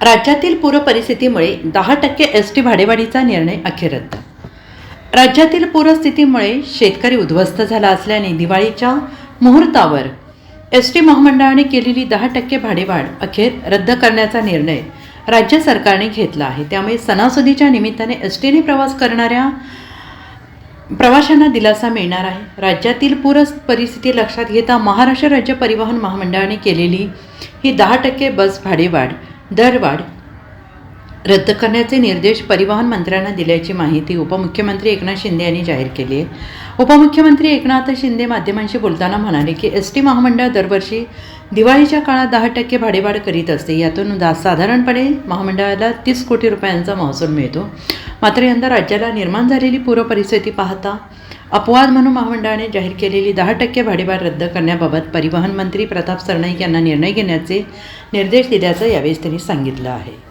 राज्यातील पूर परिस्थितीमुळे दहा टक्के एस टी भाडेवाढीचा निर्णय अखेर रद्द राज्यातील पूरस्थितीमुळे शेतकरी उद्ध्वस्त झाला असल्याने दिवाळीच्या मुहूर्तावर एस टी महामंडळाने केलेली दहा टक्के भाडेवाढ अखेर रद्द करण्याचा निर्णय राज्य सरकारने घेतला आहे. त्यामुळे सणासुदीच्या निमित्ताने एस टीने प्रवास करणाऱ्या प्रवाशांना दिलासा मिळणार आहे. राज्यातील पूर परिस्थिती लक्षात घेता महाराष्ट्र राज्य परिवहन महामंडळाने केलेली ही दहा टक्के बस भाडेवाढ दरवाढ. रद्द करण्याचे निर्देश परिवहन मंत्र्यांना दिल्याची माहिती उपमुख्यमंत्री एकनाथ शिंदे यांनी जाहीर केली आहे. उपमुख्यमंत्री एकनाथ शिंदे माध्यमांशी बोलताना म्हणाले की एस टी महामंडळ दरवर्षी दिवाळीच्या काळात दहा टक्के भाडेवाढ करीत असते. यातून दा साधारणपणे महामंडळाला तीस कोटी रुपयांचा महसूल मिळतो. मात्र यंदा राज्याला निर्माण झालेली पूरपरिस्थिती पाहता अपवाद म्हणून महामंडळाने जाहीर केलेली दहा टक्के भाडेवाढ रद्द करण्याबाबत परिवहन मंत्री प्रताप सरनाईक यांना निर्णय घेण्याचे निर्देश दिल्याचं यावेळी त्यांनी सांगितलं आहे.